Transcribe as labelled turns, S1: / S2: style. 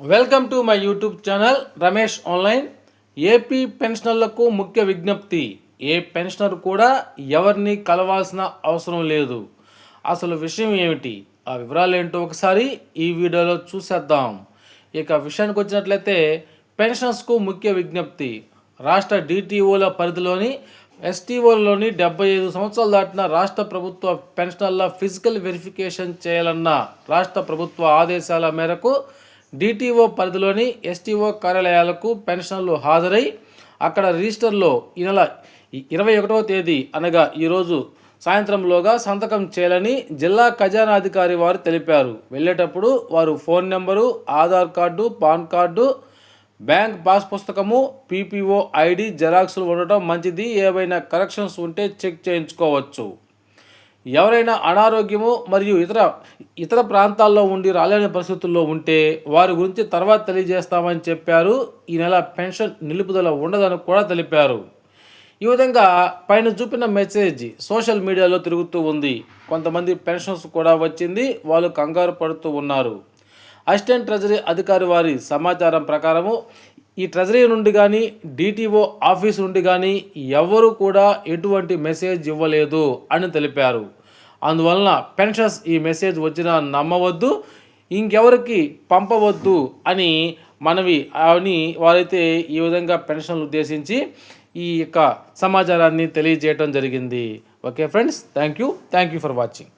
S1: Welcome to my YouTube channel Ramesh online AP పెన్షనర్లకు ముఖ్య విజ్ఞప్తి. ఏ పెన్షనర్ కూడా ఎవరిని కలవాల్సిన అవసరం లేదు. అసలు విషయం ఏమిటి? ఆ వివరాలు ఏంటో ఒకసారి ఈ వీడియోలో చూసేద్దాం. ఇక విషయానికి వచ్చినట్లయితే పెన్షనర్స్కు ముఖ్య విజ్ఞప్తి. రాష్ట్ర డిటిఓల పరిధిలోని ఎస్టీఓలలోని డెబ్బై ఐదు సంవత్సరాలు దాటిన రాష్ట్ర ప్రభుత్వ పెన్షనర్ల ఫిజికల్ వెరిఫికేషన్ చేయాలన్న రాష్ట్ర ప్రభుత్వ ఆదేశాల మేరకు డిటిఓ పరిధిలోని ఎస్టీఓ కార్యాలయాలకు పెన్షనర్లు హాజరై అక్కడ రిజిస్టర్లో ఈ నెల ఇరవై ఒకటవ తేదీ అనగా ఈరోజు సాయంత్రంలోగా సంతకం చేయాలని జిల్లా ఖజానాధికారి వారు తెలిపారు. వెళ్ళేటప్పుడు వారు phone number Aadhaar card PAN card bank pass పుస్తకము పీపీఓ ఐడి జెరాక్స్లు ఉండటం మంచిది. ఏవైనా కరెక్షన్స్ ఉంటే చెక్ చేయించుకోవచ్చు. ఎవరైనా అనారోగ్యము మరియు ఇతర ఇతర ప్రాంతాల్లో ఉండి రాలేని పరిస్థితుల్లో ఉంటే వారి గురించి తర్వాత తెలియజేస్తామని చెప్పారు. ఈ నెల పెన్షన్ నిలుపుదల ఉండదని కూడా తెలిపారు. ఈ విధంగా పైన చూపిన మెసేజ్ సోషల్ మీడియాలో తిరుగుతూ ఉంది. కొంతమంది పెన్షన్స్ కూడా వచ్చింది. వాళ్ళు కంగారు పడుతూ ఉన్నారు. అసిస్టెంట్ ట్రెజరీ అధికారి వారి సమాచారం ప్రకారము ఈ ట్రెజరీ నుండి కానీ డిటిఓ ఆఫీస్ నుండి కానీ ఎవరు కూడా ఎటువంటి మెసేజ్ ఇవ్వలేదు అని తెలిపారు. అందువలన పెన్షన్స్ ఈ మెసేజ్ వచ్చినా నమ్మవద్దు ఇంకెవరికి పంపవద్దు అని మనవి అని వారైతే ఈ విధంగా పెన్షన్లు ఉద్దేశించి ఈ యొక్క సమాచారాన్ని తెలియజేయటం జరిగింది. Okay friends thank you. Thank you for watching.